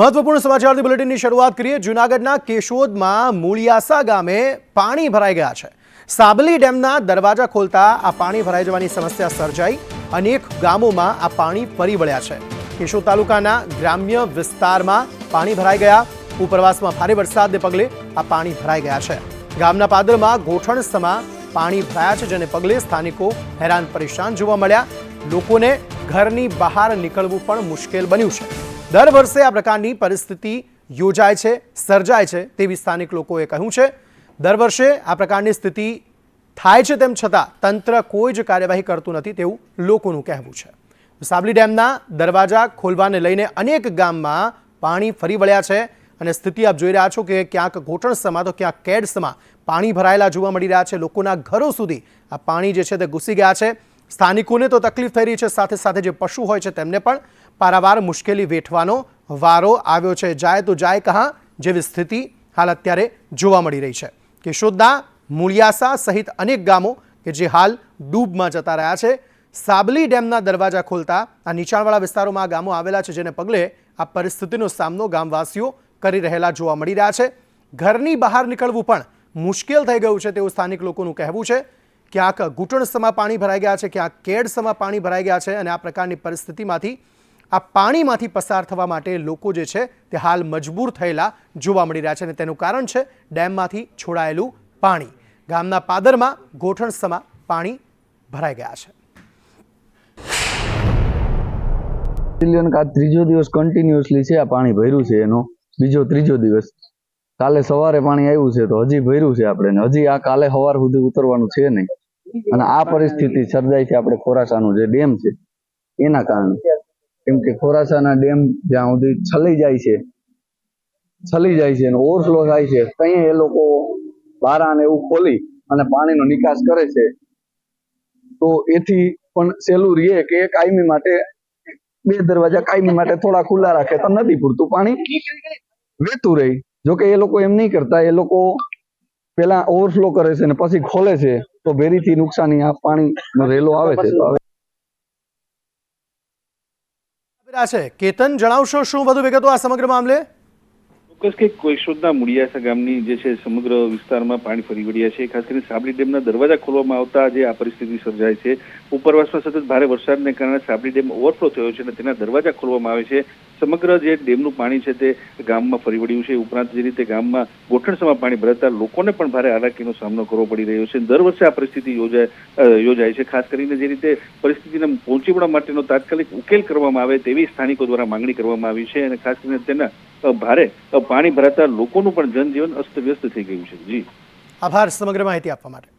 મહત્વપૂર્ણ સમાચારથી બુલેટિનની શરૂઆત કરીએ. જૂનાગઢના કેશોદમાં મૂળિયાસા ગામે પાણી ભરાઈ ગયા છે. સાબલી ડેમના દરવાજા ખોલતા આ પાણી ભરાઈ જવાની સમસ્યા સર્જાઈ. અનેક ગામોમાં આ પાણી ફરી વળ્યા છે. કેશોદ તાલુકાના ગ્રામ્ય વિસ્તારમાં પાણી ભરાઈ ગયા. ઉપરવાસમાં ભારે વરસાદને પગલે આ પાણી ભરાઈ ગયા છે. ગામના પાદરમાં ગોઠણ સમા પાણી ભરાયા છે, જેને પગલે સ્થાનિકો હેરાન પરેશાન જોવા મળ્યા. લોકોને ઘરની બહાર નીકળવું પણ મુશ્કેલ બન્યું છે. દર વર્ષે આ પ્રકારની પરિસ્થિતિ યોજાય છે, સર્જાય છે તેવી સ્થાનિક લોકોએ કહ્યું છે. દર વર્ષે આ પ્રકારની સ્થિતિ થાય છે તેમ છતાં તંત્ર કોઈ જ કાર્યવાહી કરતું નથી તેવું લોકોનું કહેવું છે. સાબલી ડેમના દરવાજા ખોલવાને લઈને અનેક ગામમાં પાણી ફરી વળ્યા છે અને સ્થિતિ આપ જોઈ રહ્યા છો કે ક્યાંક ઘોટણસમાં તો ક્યાંક કેડસમાં પાણી ભરાયેલા જોવા મળી રહ્યા છે. લોકોના ઘરો સુધી આ પાણી જે છે તે ઘૂસી ગયા છે. સ્થાનિકોને તો તકલીફ થઈ રહી છે, સાથે સાથે જે પશુ હોય છે તેમને પણ પારાવાર મુશ્કેલી વેઠવાનો વારો આવ્યો છે. જાય તો જાય કહા જેવી સ્થિતિ હાલ અત્યારે જોવા મળી રહી છે. કેશોદના મૂળિયાસા સહિત અનેક ગામો કે જે હાલ ડૂબમાં જતા રહ્યા છે. સાબલી ડેમના દરવાજા ખોલતા આ નીચાણવાળા વિસ્તારોમાં આ ગામો આવેલા છે, જેને પગલે આ પરિસ્થિતિનો સામનો ગામવાસીઓ કરી રહેલા જોવા મળી રહ્યા છે. ઘરની બહાર નીકળવું પણ મુશ્કેલ થઈ ગયું છે તેવું સ્થાનિક લોકોનું કહેવું છે. ક્યાંક ઘૂંટણસમાં પાણી ભરાઈ ગયા છે, ક્યાંક કેડસમાં પાણી ભરાઈ ગયા છે અને આ પ્રકારની પરિસ્થિતિમાંથી, આ પાણીમાંથી પસાર થવા માટે લોકો જે છે તે હાલ મજબૂર થયેલા જોવા મળી રહ્યા છે અને તેનું કારણ છે ડેમમાંથી છોડાયેલું પાણી. ગામના પાદરમાં ગોઠણસમાં પાણી ભરાઈ ગયા છે. ત્રીજો દિવસ કન્ટિન્યુઅસલી છે આ પાણી ભર્યું છે એનો, બીજો ત્રીજો દિવસ. કાલે સવારે પાણી આવ્યું છે તો હજી ભર્યું છે આપણે હજી આ કાલે સવાર સુધી ઉતરવાનું છે નહીં. અને આ પરિસ્થિતિ સર્જાય છે આપણે ખોરાસાનું જે ડેમ છે એના કારણે. કેમ કે ખોરાસાના ડેમ જ્યાં સુધી છલી જાય છે છલી જાય છે અને ઓવરફ્લો થાય છે ત્યાં એ લોકો બારાને એવું ખોલી અને પાણીનો નિકાસ કરે છે. તો એથી પણ સહેલું રહે કે કાયમી માટે બે દરવાજા કાયમી માટે થોડા ખુલ્લા રાખે તો નદી પૂરતું પાણી વહેતું રહે. જો કે એ લોકો એમ નહીં કરતા એ લોકો પેલા ઓવરફ્લો કરે છે ને પછી ખોલે છે. તો ભેરીથી નુકસાની આ પાણીનો રેલો આવે છે તો હવે રહ્યા છે કેતન જણાવશો શું વધુ વિગતો આ સમગ્ર મામલે? ચોક્કસ કે કોઈશોદના મુળિયાસા ગામની જે છે સમગ્ર વિસ્તારમાં પાણી ફરી વળ્યા છે. ખાસ કરીને સાબલી ડેમના દરવાજા ખોલવામાં આવતા જે આ પરિસ્થિતિ સર્જાય છે. ઉપરવાસમાં સતત ભારે વરસાદને કારણે સાબલી ડેમ ઓવરફ્લો થયો છે અને તેના દરવાજા ખોલવામાં આવે છે. સમગ્ર જે ડેમનું પાણી છે તે ગામમાં ફરી વળ્યું છે. ઉપરાંત જે રીતે ગામમાં ગોઠણસમાં પાણી ભરાતા લોકોને પણ ભારે હાલાકીનો સામનો કરવો પડી રહ્યો છે. દર વર્ષે આ પરિસ્થિતિ યોજાય યોજાય છે. ખાસ કરીને જે રીતે પરિસ્થિતિને પહોંચી વળવા માટેનો તાત્કાલિક ઉકેલ કરવામાં આવે તેવી સ્થાનિકો દ્વારા માંગણી કરવામાં આવી છે અને ખાસ કરીને તેના ભારે પાણી ભરાતા લોકોનું પણ જનજીવન અસ્તવ્યસ્ત થઈ ગયું છે. જી. આભાર, સમગ્ર માહિતી આપવા માટે.